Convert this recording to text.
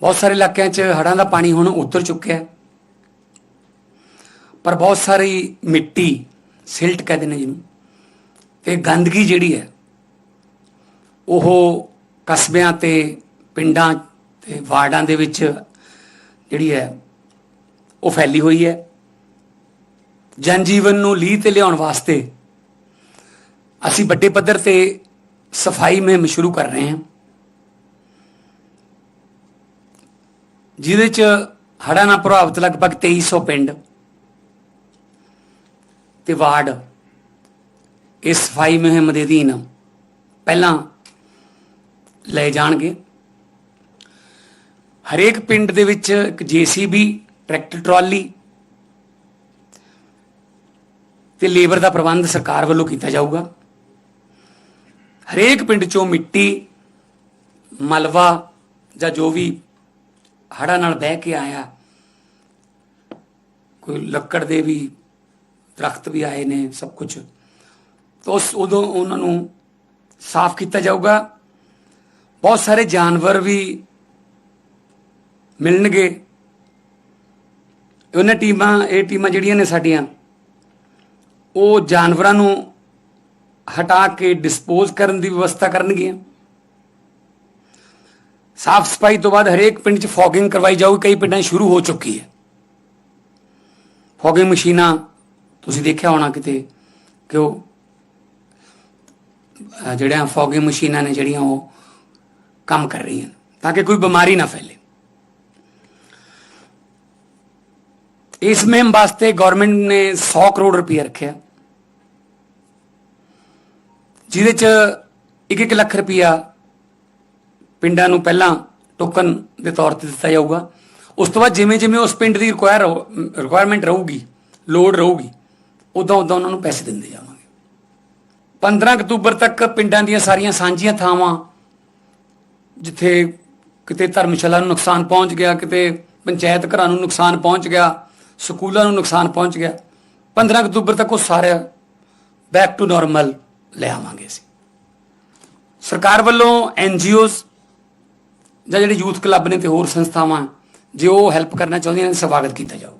ਬਹੁਤ ਸਾਰੇ ਇਲਾਕਿਆਂ 'ਚ ਹੜ੍ਹਾਂ ਦਾ ਪਾਣੀ ਹੁਣ ਉਤਰ ਚੁੱਕਿਆ ਹੈ। ਪਰ ਬਹੁਤ ਸਾਰੀ ਮਿੱਟੀ, ਸਿਲਟ ਕਹਿੰਦੇ ਨੇ ਜਿਹਨੂੰ, ਤੇ ਗੰਦਗੀ ਜਿਹੜੀ ਹੈ, ਉਹ ਕਸਬਿਆਂ ਤੇ, ਪਿੰਡਾਂ ਤੇ ਵਾਰਡਾਂ ਦੇ ਵਿੱਚ ਜਿਹੜੀ ਹੈ, ਉਹ ਫੈਲੀ ਹੋਈ ਹੈ। ਜਨ ਜੀਵਨ ਨੂੰ ਲੀਹ ਤੇ ਲਿਆਉਣ ਵਾਸਤੇ ਅਸੀਂ ਵੱਡੇ ਪੱਧਰ ਤੇ ਸਫ਼ਾਈ ਮੁਹਿੰਮ ਸ਼ੁਰੂ ਕਰ ਰਹੇ ਹਾਂ। ਜਿਹਦੇ ਚ ਹੜ੍ਹਾਂ ਨਾਲ ਪ੍ਰਭਾਵਿਤ ਲਗਭਗ 2300 ਪਿੰਡ ਤੇ ਵਾਰਡ ਇਸ ਸਫ਼ਾਈ ਮੁਹਿੰਮ ਦੇ ਅਧੀਨ ਪਹਿਲਾਂ ਲਏ ਜਾਣਗੇ। ਹਰੇਕ ਪਿੰਡ ਦੇ ਵਿੱਚ ਇੱਕ ਜੀਸੀਬੀ, ਟਰੈਕਟਰ ਟਰਾਲੀ ਤੇ ਲੇਬਰ ਦਾ ਪ੍ਰਬੰਧ ਸਰਕਾਰ ਵੱਲੋਂ ਕੀਤਾ ਜਾਊਗਾ। ਹਰੇਕ ਪਿੰਡ ਚੋਂ ਮਿੱਟੀ, ਮਲਵਾ ਜਾਂ ਜੋ ਵੀ ਹੜ੍ਹਾਂ ਨਾਲ ਬਹਿ ਕੇ ਆਇਆ। ਕੋਈ ਲੱਕੜ ਦੇ ਵੀ ਦਰਖਤ ਵੀ ਆਏ ਨੇ, ਸਭ ਕੁਝ ਤਾਂ ਉਸ ਉਦੋਂ ਉਹਨਾਂ ਨੂੰ ਸਾਫ਼ ਕੀਤਾ ਜਾਊਗਾ। ਬਹੁਤ ਸਾਰੇ ਜਾਨਵਰ ਵੀ ਮਿਲਣਗੇ। ਉਹਨਾਂ ਟੀਮਾਂ, ਇਹ ਟੀਮਾਂ ਜਿਹੜੀਆਂ ਨੇ ਸਾਡੀਆਂ, ਉਹ ਜਾਨਵਰਾਂ ਨੂੰ ਹਟਾ ਕੇ ਡਿਸਪੋਜ਼ ਕਰਨ ਦੀ ਵਿਵਸਥਾ ਕਰਨਗੀਆਂ। ਸਾਫ਼ ਸਫ਼ਾਈ ਤੋਂ ਬਾਅਦ ਹਰੇਕ ਪਿੰਡ 'ਚ ਫੋਗਿੰਗ ਕਰਵਾਈ ਜਾਊਗੀ, ਕਈ ਪਿੰਡਾਂ ਸ਼ੁਰੂ ਹੋ ਚੁੱਕੀ ਹੈ। ਫੋਗਿੰਗ ਮਸ਼ੀਨਾਂ, ਤੁਸੀਂ ਦੇਖਿਆ ਹੋਣਾ ਕਿਤੇ ਕਿ ਉਹ, ਅਹ ਜਿਹੜੀਆਂ ਫੌਗਿੰਗ ਮਸ਼ੀਨਾਂ ਨੇ ਜਿਹੜੀਆਂ ਉਹ ਕੰਮ ਕਰ ਰਹੀਆਂ ਤਾਂ ਕਿ ਕੋਈ ਬਿਮਾਰੀ ਨਾ ਫੈਲੇ। ਇਸ ਮੁਹਿੰਮ ਵਾਸਤੇ ਗਵਰਨਮੈਂਟ ਨੇ 100 ਕਰੋੜ ਰੁਪਏ ਰੱਖਿਆ। ਜਿਹਦੇ ਚ 1-1 ਲੱਖ ਰੁਪਇਆ ਪਿੰਡਾਂ ਨੂੰ ਪਹਿਲਾਂ ਟੋਕਨ ਦੇ ਤੌਰ ਤੇ ਦਿੱਤਾ ਜਾਊਗਾ। ਉਸ ਤੋਂ ਬਾਅਦ ਜਿਵੇਂ ਜਿਵੇਂ ਉਸ ਪਿੰਡ ਦੀ ਰਿਕੁਆਇਰ ਰਿਕੁਆਇਰਮੈਂਟ ਰਹੂਗੀ ਲੋਡ ਰਹੂਗੀ, ਉਦੋਂ ਉਦੋਂ ਉਹਨਾਂ ਨੂੰ ਪੈਸੇ ਦਿੰਦੇ ਜਾਵਾਂਗੇ। 15 ਅਕਤੂਬਰ ਤੱਕ ਪਿੰਡਾਂ ਦੀਆਂ ਸਾਰੀਆਂ ਸਾਂਝੀਆਂ ਥਾਵਾਂ, ਜਿੱਥੇ ਕਿਤੇ ਧਰਮਸ਼ਾਲਾ ਨੂੰ ਨੁਕਸਾਨ ਪਹੁੰਚ ਗਿਆ, ਕਿਤੇ ਪੰਚਾਇਤ ਘਰਾਂ ਨੂੰ ਨੁਕਸਾਨ ਪਹੁੰਚ ਗਿਆ, ਸਕੂਲਾਂ ਨੂੰ ਨੁਕਸਾਨ ਪਹੁੰਚ ਗਿਆ 15 ਅਕਤੂਬਰ ਤੱਕ ਉਹ ਸਾਰਾ ਬੈਕ ਟੂ ਨਾਰਮਲ ਲੈ ਆਵਾਂਗੇ ਅਸੀਂ। ਸਰਕਾਰ ਵੱਲੋਂ ਐਨਜੀਓਜ਼ ਜਾਂ ਜਿਹੜੇ ਯੂਥ ਕਲੱਬ ਨੇ ਤੇ ਹੋਰ ਸੰਸਥਾਵਾਂ, ਜੇ ਉਹ ਹੈਲਪ ਕਰਨਾ ਚਾਹੁੰਦੀਆਂ ਨੇ, ਸਵਾਗਤ ਕੀਤਾ ਜਾਊ।